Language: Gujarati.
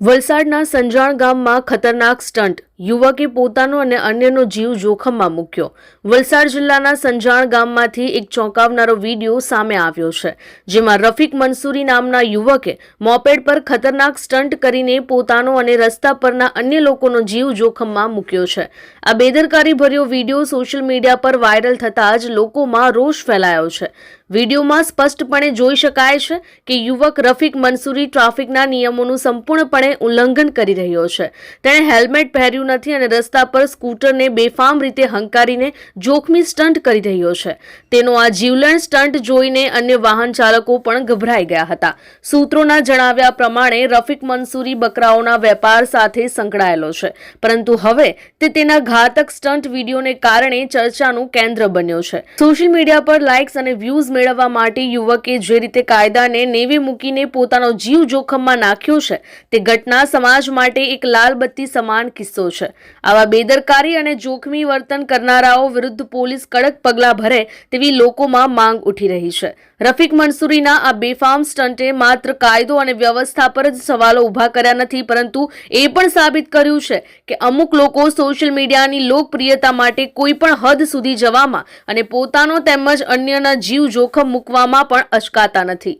વલસાડના સંજાણ ગામમાં ખતરનાક સ્ટન્ટ યુવકે પોતાનો અને અન્યનો જીવ જોખમમાં મૂક્યો. વલસાડ જિલ્લાના સંજાણ ગામમાંથી એક ચોંકાવનારો વીડિયો સામે આવ્યો છે, જેમાં રફીક મંસૂરી નામના યુવકે મોપેડ પર ખતરનાક સ્ટન્ટ કરીને પોતાનો અને રસ્તા પરના અન્ય લોકોનો જીવ જોખમમાં મૂક્યો છે. આ બેદરકારીભર્યો વીડિયો સોશિયલ મીડિયા પર વાયરલ થતાં જ લોકોમાં રોષ ફેલાયો છે. વિડીયોમાં સ્પષ્ટપણે જોઈ શકાય છે કે યુવક રફીક મંસૂરી ટ્રાફિકના નિયમોનું સંપૂર્ણપણે ઉલ્લંઘન કરી રહ્યો છે. તેણે હેલ્મેટ પહેર્યું નથી અને રસ્તા પર સ્કૂટરને બેફામ રીતે હંકારીને જોખમી સ્ટન્ટ કરી રહ્યો છે. તેનો આ જીવલેણ સ્ટન્ટ જોઈને અન્ય વાહન ચાલકો પણ ગભરાઈ ગયા હતા. સૂત્રોના જણાવ્યા પ્રમાણે રફીક મંસૂરી બકરાઓના વેપાર સાથે સંકળાયેલો છે. પરંતુ હવે તે તેના ઘાતક સ્ટન્ટ વિડીયોને કારણે ચર્ચાનું કેન્દ્ર બન્યો છે. સોશિયલ મીડિયા પર લાઇક્સ અને વ્યૂઝ મેળવવા માટે યુવકે જે રીતે કાયદાને નેવે મૂકીને પોતાનો જીવ જોખમમાં નાખ્યો છે, તે ઘટના સમાજ માટે એક લાલ બત્તી સમાન કિસ્સો છે. આવા બેદરકારી અને જોખમી વર્તન કરનારાઓ વિરુદ્ધ પોલીસ કડક પગલાં ભરે તેવી લોકોમાં માંગ ઉઠી રહી છે. રફીક મંસૂરીના આ બેફામ સ્ટન્ટે માત્ર કાયદો અને વ્યવસ્થા પર જ સવાલો ઊભા કર્યા નથી, પરંતુ એ પણ સાબિત કર્યું છે કે અમુક લોકો સોશિયલ મીડિયાની લોકપ્રિયતા માટે કોઈ પણ હદ સુધી જવામાં અને પોતાનો તેમજ અન્યના જીવ જોખમ મૂકવામાં પણ અચકાતા નથી.